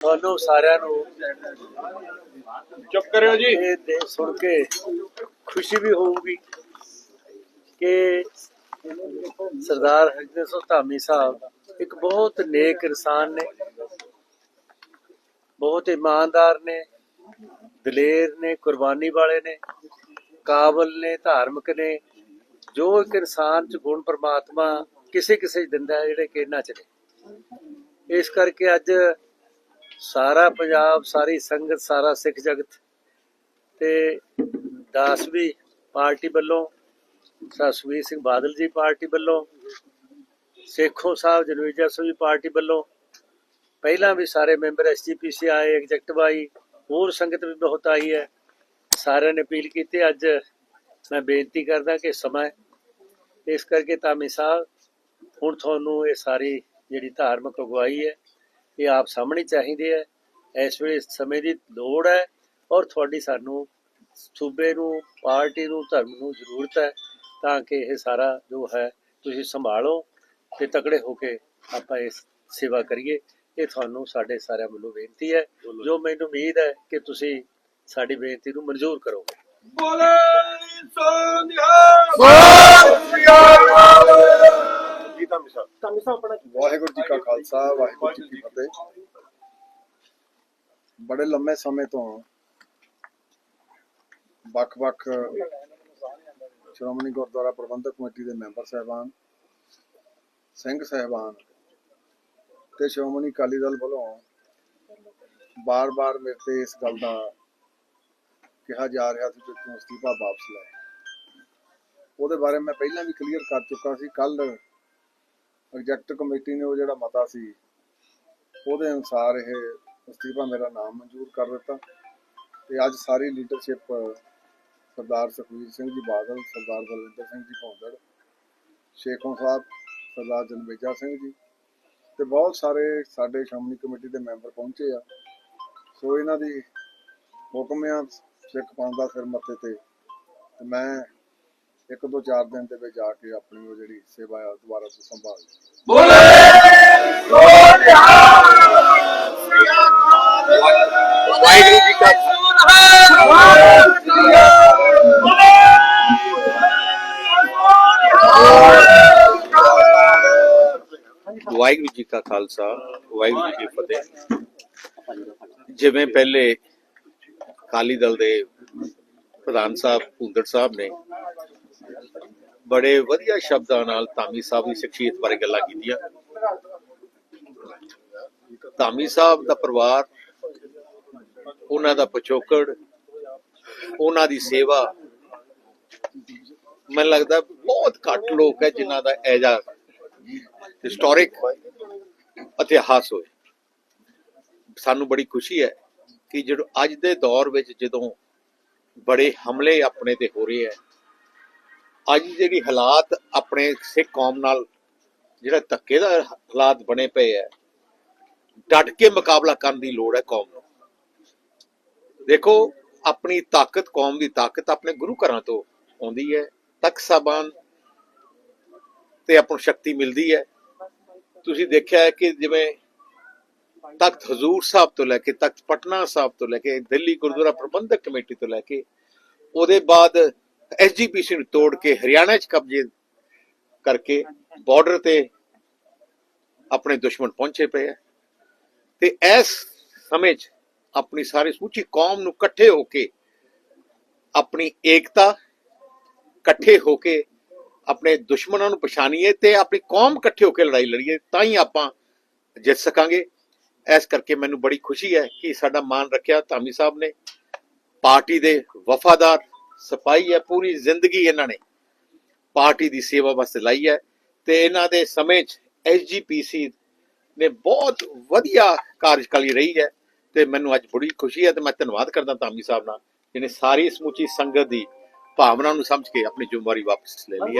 ਤੁਹਾਨੂੰ ਸਾਰਿਆਂ ਨੂੰ ਚੁੱਪ ਕਰਿਓ ਜੀ। ਇਹ ਦੇ ਸੁਣ ਕੇ ਖੁਸ਼ੀ ਵੀ ਹੋਊਗੀ ਕਿ ਸਰਦਾਰ ਹਰਜਿੰਦਰ ਸਿੰਘ ਧਾਮੀ ਸਾਹਿਬ ਇੱਕ ਬਹੁਤ ਨੇਕ ਇਨਸਾਨ ਨੇ ਬਹੁਤ ਇਮਾਨਦਾਰ ਨੇ ਦਲੇਰ ਨੇ ਕੁਰਬਾਨੀ ਵਾਲੇ ਨੇ ਕਾਬਲ ਨੇ ਧਾਰਮਿਕ ਨੇ ਜੋ ਇੱਕ ਇਨਸਾਨ ਚ ਗੁਣ ਪ੍ਰਮਾਤਮਾ ਕਿਸੇ ਕਿਸੇ ਚ ਦਿੰਦਾ ਜਿਹੜੇ ਕਿ ਇਹਨਾਂ ਚ ਨੇ। ਇਸ ਕਰਕੇ ਅੱਜ ਸਾਰਾ ਪੰਜਾਬ, ਸਾਰੀ ਸੰਗਤ, ਸਾਰਾ ਸਿੱਖ ਜਗਤ ਤੇ ਦਾਸਵੀ ਪਾਰਟੀ ਵੱਲੋਂ ਸਸਵੀਰ ਸਿੰਘ ਬਾਦਲ ਜੀ ਪਾਰਟੀ ਵੱਲੋਂ, ਸੇਖੋਂ ਸਾਹਿਬ ਜਨਵੀਜਾ ਸਿੰਘ ਪਾਰਟੀ ਵੱਲੋਂ, ਪਹਿਲਾਂ ਵੀ ਸਾਰੇ ਮੈਂਬਰ ਐਸਜੀਪੀਸੀ ਆਏ, ਐਗਜ਼ੈਕਟਿਵ ਆਈ, ਹੋਰ ਸੰਗਤ ਵੀ ਬਹੁਤ ਆਈ ਹੈ। ਸਾਰਿਆਂ ਨੇ ਅਪੀਲ ਕੀਤੀ, ਅੱਜ ਮੈਂ ਬੇਨਤੀ ਕਰਦਾ ਕਿ ਸਮਾਂ ਇਸ ਕਰਕੇ ਧਾਮੀ ਸਾਹਿਬ ਹੁਣ ਤੁਹਾਨੂੰ ਇਹ ਸਾਰੀ ਜਿਹੜੀ ਧਾਰਮਿਕ ਅਗਵਾਈ ਹੈ ਇਹ ਆਪ ਸਾਹਮਣੇ ਚਾਹੀਦੀ ਹੈ ਇਸ ਵੇਲੇ ਸਮੇਂ ਦੀ ਲੋੜ ਹੈ ਔਰ ਤੁਹਾਡੀ ਸਾਨੂੰ ਸੂਬੇ ਨੂੰ ਪਾਰਟੀ ਨੂੰ ਧਰਮ ਨੂੰ ਜ਼ਰੂਰਤ ਹੈ ਤਾਂ ਕਿ ਇਹ ਸਾਰਾ ਜੋ ਹੈ ਤੁਸੀਂ ਸੰਭਾਲੋ ਤੇ ਤਕੜੇ ਹੋ ਕੇ ਆਪਾਂ ਇਸ ਸੇਵਾ ਕਰੀਏ। ਇਹ ਤੁਹਾਨੂੰ ਸਾਡੇ ਸਾਰਿਆਂ ਵੱਲੋਂ ਬੇਨਤੀ ਹੈ। ਜੋ ਮੈਨੂੰ ਉਮੀਦ ਹੈ ਕਿ ਤੁਸੀਂ ਸਾਡੀ ਬੇਨਤੀ ਨੂੰ ਮਨਜ਼ੂਰ ਕਰੋਗੇ। ਬੋਲੇ ਸੋਨਿਆ ਜੀ ਤਾਂ ਮਿਸਾ ਕੰਮੀ ਸਾਹਿਬ ਆਪਣਾ ਵਾਹਿਗੁਰੂ ਜੀ ਕਾ ਖਾਲਸਾ, ਵਾਹਿਗੁਰੂ ਜੀ ਕੀ ਫਤਿਹ। ਬੜੇ ਲੰਮੇ ਸਮੇਂ ਤੋਂ ਵੱਖ-ਵੱਖ ਸ਼੍ਰੋਮਣੀ ਗੁਰਦੁਆਰਾ ਪ੍ਰਬੰਧਕ ਕਮੇਟੀ ਦੇ ਮੈਂਬਰ ਸਹਿਬਾਨ, ਸਿੰਘ ਸਹਿਬਾਨ ਤੇ ਸ਼੍ਰੋਮਣੀ ਅਕਾਲੀ ਦਲ ਵੱਲੋਂ ਬਾਰ-ਬਾਰ ਮੇਰੇ ਤੇ ਇਸ ਗੱਲ ਦਾ ਕਿਹਾ ਜਾ ਰਿਹਾ ਸੀ ਕਿ ਤੂੰ ਅਸਤੀਫਾ ਵਾਪਸ ਲੈ। ਉਹਦੇ ਬਾਰੇ ਮੈਂ ਪਹਿਲਾਂ ਵੀ ਕਲੀਅਰ ਕਰ ਚੁੱਕਾ ਸੀ। ਕੱਲ ਐਗਜ਼ੈਕਟਿਵ ਕਮੇਟੀ ਨੇ ਉਹ ਜਿਹੜਾ ਮਤਾ ਸੀ, ਉਹਦੇ ਅਨੁਸਾਰ ਇਹ ਅਸਤੀਫਾ ਮੇਰਾ ਨਾਮ ਮਨਜ਼ੂਰ ਕਰ ਦਿੱਤਾ ਤੇ ਅੱਜ ਸਾਰੀ ਲੀਡਰਸ਼ਿਪ ਸਰਦਾਰ ਸੁਖਵੀਰ ਸਿੰਘ ਜੀ ਬਾਦਲ, ਸਰਦਾਰ ਬਲਵਿੰਦਰ ਸਿੰਘ ਜੀ ਭੌਂਦੜ ਸ਼ੇਖੋਂ ਸਾਹਿਬ ਸਰਦਾਰ ਜਨਮੇਜਾ ਸਿੰਘ ਜੀ ਤੇ ਬਹੁਤ ਸਾਰੇ ਸਾਡੇ ਸ਼੍ਰੋਮਣੀ ਕਮੇਟੀ ਦੇ ਮੈਂਬਰ ਪਹੁੰਚੇ ਆ। ਸੋ ਇਹਨਾਂ ਦੀ ਹੁਕਮ ਆ ਸਿੱਖ ਪੰਥ ਦਾ ਸਿਰ ਮੱਥੇ ਤੇ ਤੇ ਮੈਂ ਇੱਕ ਦੋ ਚਾਰ ਦਿਨ ਦੇ ਵਿੱਚ ਜਾ ਕੇ ਆਪਣੀ ਉਹ ਜਿਹੜੀ ਸੇਵਾ ਆ ਦੁਬਾਰਾ ਤੋਂ ਸੰਭਾਲ ਲਈ। ਬੋਲੇ ਵਾਹਿਗੁਰੂ ਜੀ ਕਾ ਵਾਹਿਗੁਰੂ ਜੀ ਕਾ ਖਾਲਸਾ ਵਾਹਿਗੁਰੂ ਜੀ ਕੀ ਫਤਿਹ। ਜਿਵੇਂ ਪਹਿਲੇ ਅਕਾਲੀ ਦਲ ਦੇ ਪ੍ਰਧਾਨ ਸਾਹਿਬ ਭੁੰਦੜ ਸਾਹਿਬ ਨੇ ਬੜੇ ਵਧੀਆ ਸ਼ਬਦਾਂ ਨਾਲ ਧਾਮੀ ਸਾਹਿਬ ਦੀ ਸ਼ਖਸੀਅਤ ਬਾਰੇ ਗੱਲਾਂ ਕੀਤੀਆਂ। ਧਾਮੀ ਸਾਹਿਬ ਦਾ ਪਰਿਵਾਰ, ਉਹਨਾਂ ਦਾ ਪਿਛੋਕੜ, ਉਹਨਾਂ ਦੀ ਸੇਵਾ, ਮੈਨੂੰ ਲੱਗਦਾ ਬਹੁਤ ਘੱਟ ਲੋਕ ਹੈ ਜਿਨ੍ਹਾਂ ਦਾ ਐਜਾ ਹਿਸਟੋਰਿਕ ਇਤਿਹਾਸ ਹੋਏ। ਸਾਨੂੰ ਬੜੀ ਖੁਸ਼ੀ ਹੈ ਕਿ ਜਦੋਂ ਅੱਜ ਦੇ ਦੌਰ ਵਿੱਚ ਜਦੋਂ ਬੜੇ ਹਮਲੇ ਆਪਣੇ ਤੇ ਹੋ ਰਹੇ ਹੈ ਅੱਜ ਜਿਹੜੀ ਹਾਲਾਤ ਆਪਣੇ ਸਿੱਖ ਕੌਮ ਨਾਲ, ਜਿਹੜਾ ਧੱਕੇ ਦਾ ਹਾਲਾਤ ਬਣੇ ਪਏ ਹੈ ਡਟ ਕੇ ਮੁਕਾਬਲਾ ਕਰਨ ਦੀ ਲੋੜ ਹੈ ਕੌਮ ਨੂੰ। ਦੇਖੋ, ਆਪਣੀ ਤਾਕਤ, ਕੌਮ ਦੀ ਤਾਕਤ ਆਪਣੇ ਗੁਰੂ ਘਰਾਂ ਤੋਂ ਆਉਂਦੀ ਹੈ ਤਖਤ ਸਾਹਿਬਾਨ ਤੇ ਆਪਾਂ ਨੂੰ ਸ਼ਕਤੀ ਮਿਲਦੀ ਹੈ ਤੁਸੀਂ ਦੇਖਿਆ ਹੈ ਕਿ ਜਿਵੇਂ ਤਖਤ ਹਜ਼ੂਰ ਸਾਹਿਬ ਤੋਂ ਲੈ ਕੇ ਤਖਤ ਪਟਨਾ ਸਾਹਿਬ ਤੋਂ ਲੈ ਕੇ ਦਿੱਲੀ ਗੁਰਦੁਆਰਾ ਪ੍ਰਬੰਧਕ ਕਮੇਟੀ ਤੋਂ ਲੈ ਕੇ, ਉਹਦੇ ਬਾਅਦ ਐਸਜੀਪੀਸੀ ਨੂੰ ਤੋੜ ਕੇ ਹਰਿਆਣਾ 'ਚ ਕਬਜ਼ੇ ਕਰਕੇ ਬਾਰਡਰ ਤੇ ਆਪਣੇ ਦੁਸ਼ਮਣ ਪਹੁੰਚੇ ਪਏ ਹੈ ਤੇ ਇਸ ਸਮੇਂ 'ਚ ਆਪਣੀ ਸਾਰੀ ਸਮੁੱਚੀ ਕੌਮ ਨੂੰ ਇਕੱਠੇ ਹੋ ਕੇ ਆਪਣੀ ਏਕਤਾ ਇਕੱਠੇ ਹੋ ਕੇ ਆਪਣੇ ਦੁਸ਼ਮਣਾਂ ਨੂੰ ਪਛਾਣੀਏ ਤੇ ਆਪਣੀ ਕੌਮ ਇਕੱਠੇ ਹੋ ਕੇ ਲੜਾਈ ਲੜੀਏ ਤਾਂ ਹੀ ਆਪਾਂ ਜਿੱਤ ਸਕਾਂਗੇ। ਇਸ ਕਰਕੇ ਮੈਨੂੰ ਬੜੀ ਖੁਸ਼ੀ ਹੈ ਕਿ ਸਾਡਾ ਮਾਨ ਰੱਖਿਆ ਧਾਮੀ ਸਾਹਿਬ ਨੇ ਪਾਰਟੀ ਦੇ ਵਫਾਦਾਰ ਸਫ਼ਾਈ ਹੈ, ਪੂਰੀ ਜ਼ਿੰਦਗੀ ਇਹਨਾਂ ਨੇ ਪਾਰਟੀ ਦੀ ਸੇਵਾ ਵਾਸਤੇ ਲਾਈ ਹੈ ਤੇ ਇਹਨਾਂ ਦੇ ਸਮੇਂ 'ਚ ਐਸਜੀਪੀਸੀ ਨੇ ਬਹੁਤ ਵਧੀਆ ਕਾਰਜਕਾਲੀ ਰਹੀ ਹੈ ਤੇ ਮੈਨੂੰ ਅੱਜ ਬੜੀ ਖੁਸ਼ੀ ਹੈ ਤੇ ਮੈਂ ਧੰਨਵਾਦ ਕਰਦਾ ਧਾਮੀ ਸਾਹਿਬ ਨਾਲ ਜਿਹਨੇ ਸਾਰੀ ਸਮੁੱਚੀ ਸੰਗਤ ਦੀ ਭਾਵਨਾ ਨੂੰ ਸਮਝ ਕੇ ਆਪਣੀ ਜ਼ਿੰਮੇਵਾਰੀ ਵਾਪਸ ਲੈ ਲਈ ਹੈ।